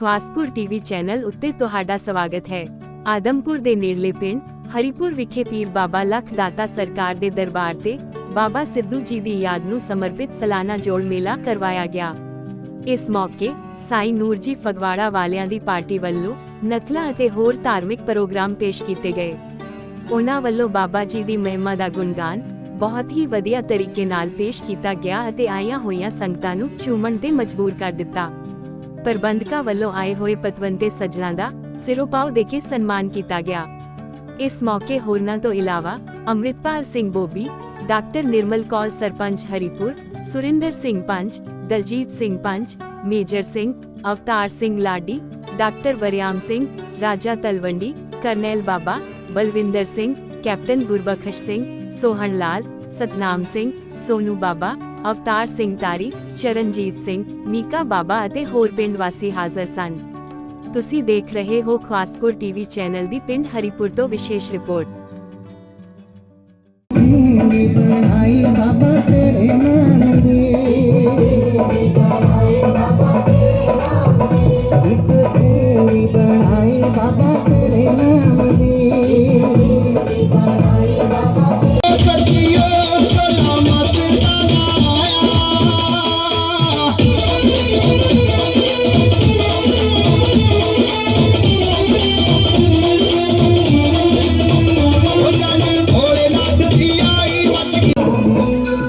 Khawaspur TV channel ਉੱਤੇ ਤੁਹਾਡਾ ਸਵਾਗਤ ਹੈ। ਆਦਮਪੁਰ ਦੇ ਨੇੜਲੇ ਪਿੰਡ ਹਰੀਪੁਰ ਵਿਖੇ ਪੀਰ ਬਾਬਾ ਲੱਖ ਦਾਤਾ ਸਰਕਾਰ ਦੇ ਦਰਬਾਰ ਤੇ ਬਾਬਾ ਸਿੱਧੂ ਜੀ ਦੀ ਯਾਦ ਨੂੰ ਸਮਰਪਿਤ ਸਾਲਾਨਾ ਜੋੜ ਮੇਲਾ ਕਰਵਾਇਆ ਗਿਆ। ਇਸ ਮੌਕੇ ਸਾਈ ਨੂਰ ਜੀ ਫਗਵਾੜਾ ਵਾਲਿਆਂ ਦੀ ਪਾਰਟੀ ਵੱਲੋਂ ਨਕਲਾਂ ਅਤੇ ਹੋਰ ਧਾਰਮਿਕ ਪ੍ਰੋਗਰਾਮ ਪੇਸ਼ ਕੀਤੇ ਗਏ। ਉਹਨਾਂ ਵੱਲੋਂ ਬਾਬਾ ਜੀ ਦੀ ਮਹਿਮਾ ਦਾ ਗੁਣਗਾਨ ਬਹੁਤ ਹੀ ਵਧੀਆ ਤਰੀਕੇ ਨਾਲ ਪੇਸ਼ ਕੀਤਾ ਗਿਆ ਅਤੇ ਆਈਆਂ ਹੋਈਆਂ ਸੰਗਤਾਂ ਨੂੰ ਝੂਮਣ ਤੇ ਮਜਬੂਰ ਕਰ ਦਿੱਤਾ। ਪ੍ਰਬੰਧਕਾਂ ਵੱਲੋਂ ਆਏ ਹੋਏ ਪਤਵੰਤੇ ਸੱਜਣਾ ਦਾ ਸਿਰੋਪਾਓ ਦੇ ਕੇ ਸਨਮਾਨ ਕੀਤਾ ਗਿਆ। ਇਸ ਮੌਕੇ ਹੋਰਨਾਂ ਤੋਂ ਇਲਾਵਾ Amritpal Singh Bobby, doctor Nirmal Kaur sarpanch Haripur, Surinder Singh panch, Daljit Singh panch, Major Singh, Avtar Singh Ladi, doctor Wariam Singh, Raja Talwandi, Karnail Baba, Balwinder Singh, captain Gurbakhsh Singh Sohan Lal Satnam Singh, Sonu Baba, Avtar Singh Tari, Charanjit Singh, ਨੀਕਾ ਬਾਬਾ ਅਤੇ ਹੋਰ ਪਿੰਡ ਵਾਸੀ ਹਾਜ਼ਰ ਸਨ। ਤੁਸੀਂ ਦੇਖ ਰਹੇ ਹੋ Khawaspur TV channel ਦੀ ਪਿੰਡ ਹਰੀਪੁਰ ਤੋਂ ਵਿਸ਼ੇਸ਼ ਰਿਪੋਰਟ।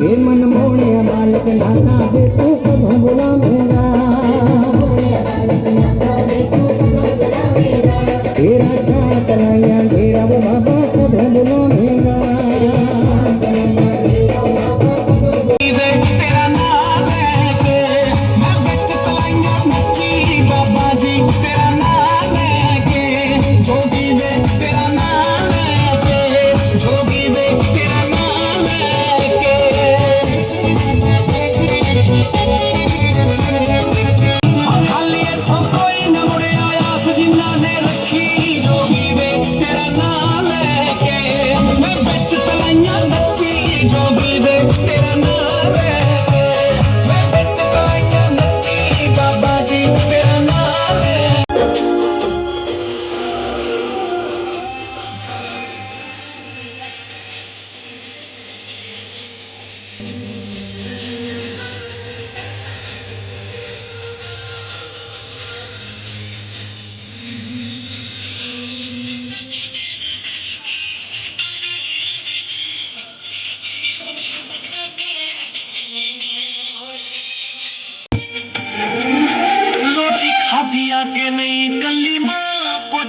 ਇਹ ਮਨ ਮੋਹਣਿਆ ਮਾਲਕ ਨਾਤਾ ਦੇ ਤੂੰ ਕਦੋਂ ਬੁਲਾਵੇਂਗਾ ਤੇਰਾ ਚਾਹ ਕਨਾਇਆ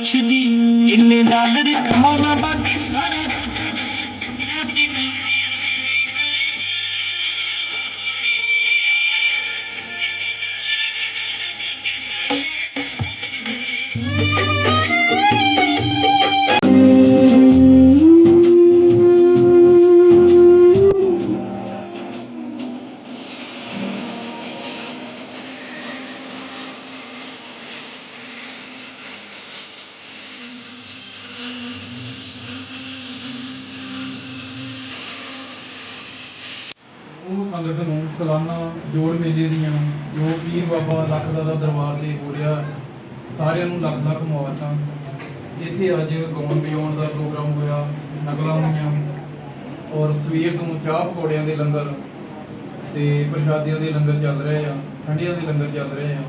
Şimdi ille nadir kamona bak ਸੰਗਤ ਨੂੰ ਸਾਲਾਨਾ ਜੋੜ ਮੇਲੇ ਦੀਆਂ ਜੋ ਪੀਰ ਬਾਬਾ ਲੱਖ ਦਾ ਦਰਬਾਰ ਤੇ ਹੋ ਰਿਹਾ, ਸਾਰਿਆਂ ਨੂੰ ਲੱਖ ਲੱਖ ਮੁਬਾਰਕਾਂ। ਇੱਥੇ ਅੱਜ ਗਾਉਣ ਵਜਾਉਣ ਦਾ ਪ੍ਰੋਗਰਾਮ ਹੋਇਆ ਨਗਲਾਂ ਹੋਈਆਂ, ਔਰ ਸਵੇਰ ਤੋਂ ਚਾਹ ਪਕੌੜਿਆਂ ਦੇ ਲੰਗਰ ਤੇ ਪ੍ਰਸ਼ਾਦੀਆਂ ਦੇ ਲੰਗਰ ਚੱਲ ਰਹੇ ਆ, ਠੰਡਿਆਂ ਦੇ ਲੰਗਰ ਚੱਲ ਰਹੇ ਆ।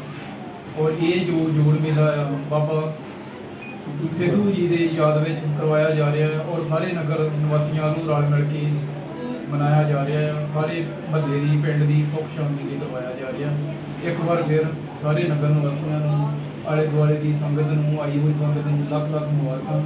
ਔਰ ਇਹ ਜੋ ਜੋੜ ਮੇਲਾ ਆ, ਬਾਬਾ ਸਿੱਧੂ ਜੀ ਦੇ ਯਾਦ ਵਿੱਚ ਕਰਵਾਇਆ ਜਾ ਰਿਹਾ ਹੈ, ਔਰ ਸਾਰੇ ਨਗਰ ਨਿਵਾਸੀਆਂ ਨੂੰ ਰਲ ਮਿਲ ਕੇ ਮਨਾਇਆ ਜਾ ਰਿਹਾ ਹੈ। ਸਾਰੇ ਮਹੱਲੇ ਦੀ ਪਿੰਡ ਦੀ ਸੁੱਖ ਸ਼ਾਂਤੀ ਲਈ ਕਰਵਾਇਆ ਜਾ ਰਿਹਾ ਇੱਕ ਵਾਰ ਫਿਰ ਸਾਰੇ ਨਗਰ ਨਿਵਾਸੀਆਂ ਨੂੰ ਆਲੇ ਦੁਆਲੇ ਦੀ ਸੰਗਤ ਨੂੰ, ਆਈ ਹੋਈ ਸੰਗਤ ਨੂੰ ਲੱਖ ਲੱਖ ਮੁਬਾਰਕਾਂ।